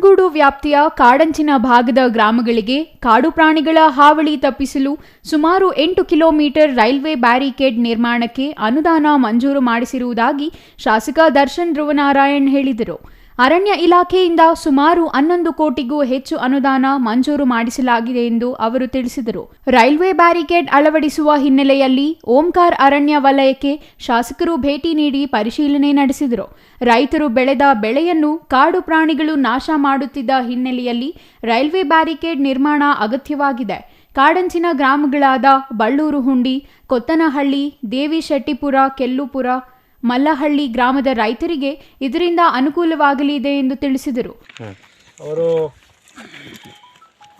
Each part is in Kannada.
ಗೂಡು ವ್ಯಾಪ್ತಿಯ ಕಾಡಂಚಿನ ಭಾಗದ ಗ್ರಾಮಗಳಿಗೆ ಕಾಡು ಪ್ರಾಣಿಗಳ ಹಾವಳಿ ತಪ್ಪಿಸಲು ಸುಮಾರು ಎಂಟು ಕಿಲೋಮೀಟರ್ ರೈಲ್ವೆ ಬ್ಯಾರಿಕೇಡ್ ನಿರ್ಮಾಣಕ್ಕೆ ಅನುದಾನ ಮಂಜೂರು ಮಾಡಿಸಿರುವುದಾಗಿ ಶಾಸಕ ದರ್ಶನ್ ಧ್ರುವನಾರಾಯಣ್ ಹೇಳಿದರು. ಅರಣ್ಯ ಇಲಾಖೆಯಿಂದ ಸುಮಾರು ಹನ್ನೊಂದು ಕೋಟಿಗೂ ಹೆಚ್ಚು ಅನುದಾನ ಮಂಜೂರು ಮಾಡಿಸಲಾಗಿದೆ ಎಂದು ಅವರು ತಿಳಿಸಿದರು. ರೈಲ್ವೆ ಬ್ಯಾರಿಕೇಡ್ ಅಳವಡಿಸುವ ಹಿನ್ನೆಲೆಯಲ್ಲಿ ಓಂಕಾರ್ ಅರಣ್ಯ ವಲಯಕ್ಕೆ ಶಾಸಕರು ಭೇಟಿ ನೀಡಿ ಪರಿಶೀಲನೆ ನಡೆಸಿದರು. ರೈತರು ಬೆಳೆದ ಬೆಳೆಯನ್ನು ಕಾಡು ಪ್ರಾಣಿಗಳು ನಾಶ ಮಾಡುತ್ತಿದ್ದ ಹಿನ್ನೆಲೆಯಲ್ಲಿ ರೈಲ್ವೆ ಬ್ಯಾರಿಕೇಡ್ ನಿರ್ಮಾಣ ಅಗತ್ಯವಾಗಿದೆ. ಕಾಡಂಚಿನ ಗ್ರಾಮಗಳಾದ ಬಳ್ಳೂರು ಹುಂಡಿ, ಕೊತ್ತನಹಳ್ಳಿ, ದೇವಿಶೆಟ್ಟಿಪುರ, ಕೆಲ್ಲುಪುರ ಮಲ್ಲಹಳ್ಳಿ ಗ್ರಾಮದ ರೈತರಿಗೆ ಇದರಿಂದ ಅನುಕೂಲವಾಗಲಿದೆ ಎಂದು ತಿಳಿಸಿದರು. ಅವರು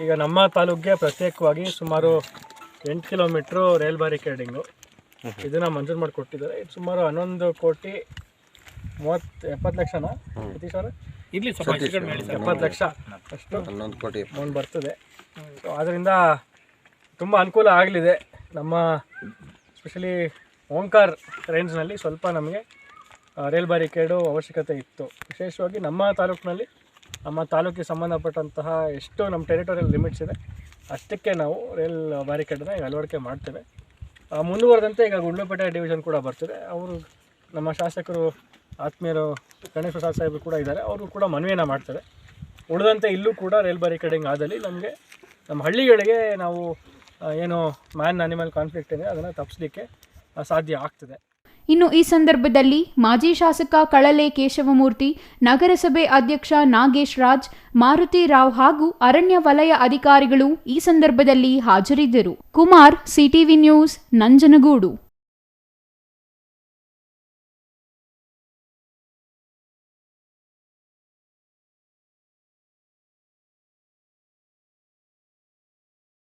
ಈಗ ನಮ್ಮ ತಾಲೂಕಿಗೆ ಪ್ರತ್ಯೇಕವಾಗಿ ಸುಮಾರು ಎಂಟು ಕಿಲೋಮೀಟ್ರು ರೈಲ್ ಬ್ಯಾರಿಕೇಡಿಂಗು. ಇದನ್ನು ಮಂಜೂರು ಮಾಡಿಕೊಟ್ಟಿದ್ದಾರೆ. ಇದು ಸುಮಾರು ಹನ್ನೊಂದು ಕೋಟಿ ಮೂವತ್ತು ಎಪ್ಪತ್ತು ಲಕ್ಷನಾ? ಸತೀಶ್ ಅವರೇ? ಇರಲಿ ಎಪ್ಪತ್ತು ಲಕ್ಷ ಅಷ್ಟು ಹನ್ನೊಂದು ಕೋಟಿ. ಅಮೌಂಟ್ ಬರ್ತದೆ. ಸೊ ಆದ್ದರಿಂದ ತುಂಬ ಅನುಕೂಲ ಆಗಲಿದೆ. ನಮ್ಮ ಸ್ಪೆಷಲಿ ಓಂಕಾರ್ ರೇಂಜ್ನಲ್ಲಿ ಸ್ವಲ್ಪ ನಮಗೆ ರೈಲ್ ಬ್ಯಾರಿಕೇಡು ಅವಶ್ಯಕತೆ ಇತ್ತು. ವಿಶೇಷವಾಗಿ ನಮ್ಮ ತಾಲೂಕಿನಲ್ಲಿ, ನಮ್ಮ ತಾಲೂಕಿಗೆ ಸಂಬಂಧಪಟ್ಟಂತಹ ಎಷ್ಟು ನಮ್ಮ ಟೆರಿಟೋರಿಯಲ್ ಲಿಮಿಟ್ಸ್ ಇದೆ. ಅಷ್ಟಕ್ಕೆ ನಾವು ರೈಲ್ ಬ್ಯಾರಿಕೇಡನ್ನ ಈಗ ಅಳವಡಿಕೆ ಮಾಡ್ತೇವೆ. ಮುಂದುವರೆದಂತೆ ಈಗ ಗುಂಡ್ಲುಪೇಟೆ ಡಿವಿಷನ್ ಕೂಡ ಬರ್ತಿದೆ. ಅವರು ನಮ್ಮ ಶಾಸಕರು, ಆತ್ಮೀಯರು, ಗಣೇಶ್ ಪ್ರಸಾದ್ ಸಾಹೇಬರು ಕೂಡ ಇದ್ದಾರೆ. ಅವರು ಕೂಡ ಮನವಿಯನ್ನು ಮಾಡ್ತಾರೆ ಉಳಿದಂತೆ ಇಲ್ಲೂ ಕೂಡ ರೈಲ್ ಬ್ಯಾರಿಕೇಡಿಂಗ್ ಆದಲ್ಲಿ ನಮಗೆ, ನಮ್ಮ ಹಳ್ಳಿಗಳಿಗೆ ನಾವು ಏನು ಮ್ಯಾನ್ ಅನಿಮಲ್ ಕಾನ್ಫ್ಲಿಕ್ಟ್ ಇದೆ ಅದನ್ನು ತಪ್ಪಿಸ್ಲಿಕ್ಕೆ ಸಾಧ್ಯ ಆಗ್ತದೆ. ಇನ್ನು ಈ ಸಂದರ್ಭದಲ್ಲಿ ಮಾಜಿ ಶಾಸಕ ಕಳಲೆ ಕೇಶವಮೂರ್ತಿ, ನಗರಸಭೆ ಅಧ್ಯಕ್ಷ ನಾಗೇಶ್ ರಾಜ್, ಮಾರುತಿ ರಾವ್ ಹಾಗೂ ಅರಣ್ಯ ವಲಯ ಅಧಿಕಾರಿಗಳು ಈ ಸಂದರ್ಭದಲ್ಲಿ ಹಾಜರಿದ್ದರು. Kumar, CTV news, Nanjangud.